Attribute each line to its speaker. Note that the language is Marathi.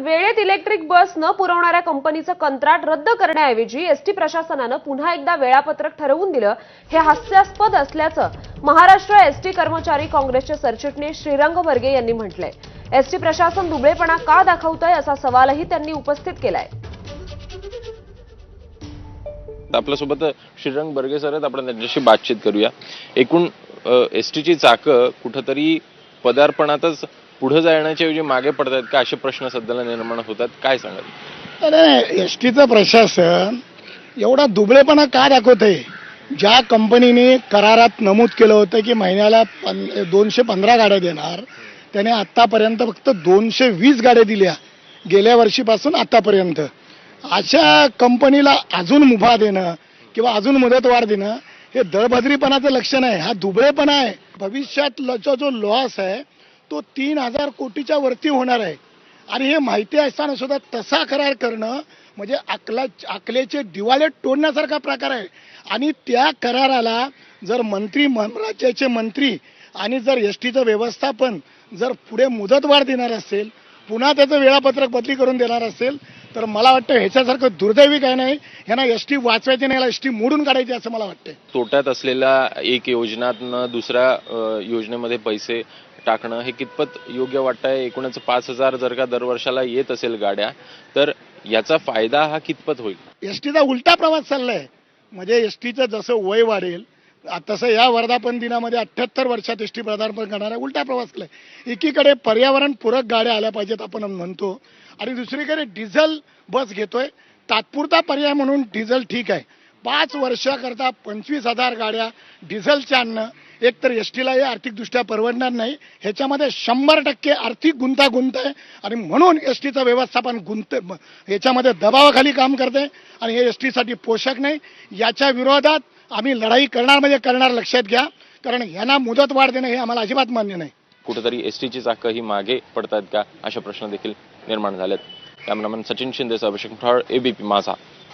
Speaker 1: वेळेत इलेक्ट्रिक बस न पुरवणाऱ्या कंपनीचं कंत्राट रद्द करण्याऐवजी एसटी प्रशासनानं पुन्हा एकदा वेळापत्रक ठरवून दिलं. हे हास्यास्पद असल्याचं महाराष्ट्र एसटी कर्मचारी काँग्रेसचे सरचिटणीस श्रीरंग वर्गे यांनी म्हटलंय. एसटी प्रशासन दुबळेपणा का दाखवतंय असा सवालही त्यांनी उपस्थित केलाय.
Speaker 2: आपल्यासोबत श्रीरंग बर्गे सर आहेत. आपण त्यांच्याशी बातचीत करूया. एकूण एस टीची चाकं कुठंतरी पदार्पणातच पुढे जाण्याच्या ऐवजी मागे पडत आहेत का? असे प्रश्न सध्याला निर्माण होतात. काय सांगाल?
Speaker 3: अरे एस टीचं प्रशासन एवढा दुबळेपणा का दाखवतंय? ज्या कंपनीने करारात नमूद केलं होतं की महिन्याला पन दोनशे पंधरा गाड्या देणार त्याने आत्तापर्यंत फक्त दोनशे वीस गाड्या दिल्या. गेल्या वर्षीपासून आत्तापर्यंत. अशा कंपनीला अजून मुभा देणं किंवा अजून मुदतवाढ देणं हे दळबद्रीपणाचं लक्षण आहे. हा दुबळेपणा आहे. भविष्यात जो लॉस आहे तो तीन हजार कोटीच्या वरती होणार आहे. आणि हे माहिती असताना सुद्धा तसा करार करणं म्हणजे अकला अकलेचे दिवाळे तोडण्यासारखा प्रकार आहे. आणि त्या कराराला जर मंत्री राज्याचे मंत्री आणि जर एस टीचं व्यवस्थापन जर पुढे मुदतवाढ देणार असेल पुन्हा त्याचं वेळापत्रक बदली करून देणार असेल तर मला वाटतं ह्याच्यासारखं दुर्दैवी काय नाही. ह्यांना एस टी वाचवायची नाही एस टी मोडून काढायची असं मला वाटतं
Speaker 2: तोट्यात असलेल्या एक योजनातनं दुसऱ्या योजनेमध्ये पैसे टाकणं हे कितपत योग्य वाटतंय? एकूणच पाच हजार जर का दरवर्षाला येत असेल गाड्या तर याचा फायदा हा कितपत होईल?
Speaker 3: एस टीचा उलटा प्रवास चाललाय. म्हणजे एस टीचं जसं वय वाढेल तसं या वर्धापन दिनामध्ये अठ्ठ्याहत्तर वर्षात एस टी पदार्पण करणारा उलटा प्रवास केलाय एकीकडे पर्यावरणपूरक गाड्या आल्या पाहिजेत आपण म्हणतो आणि दुसरीकडे डिझेल बस घेतोय. तात्पुरता पर्याय म्हणून डिझेल ठीक आहे. पाच वर्षाकरता पंचवीस हजार गाड्या डिझेलच्या आणणं एक तर एस टीला हे आर्थिकदृष्ट्या परवडणार नाही. ह्याच्यामध्ये शंभर टक्के आर्थिक गुंतागुंत आहे. आणि म्हणून एस टीचं व्यवस्थापन गुंत याच्यामध्ये ह्याच्यामध्ये दबावाखाली काम करते. आणि हे एस टीसाठी पोषक नाही. याच्या विरोधात आम्ही लढाई करणार म्हणजे करणार लक्षात घ्या. कारण ह्यांना मुदत वाढ देणं हे आम्हाला अजिबात मान्य नाही.
Speaker 2: कुठेतरी एस टीची चाकं ही मागे पडतात का? असे प्रश्न देखील निर्माण झालेत. कॅमेरामॅन सचिन शिंदेचा अभिषेक फळाळ एबीपी माझा.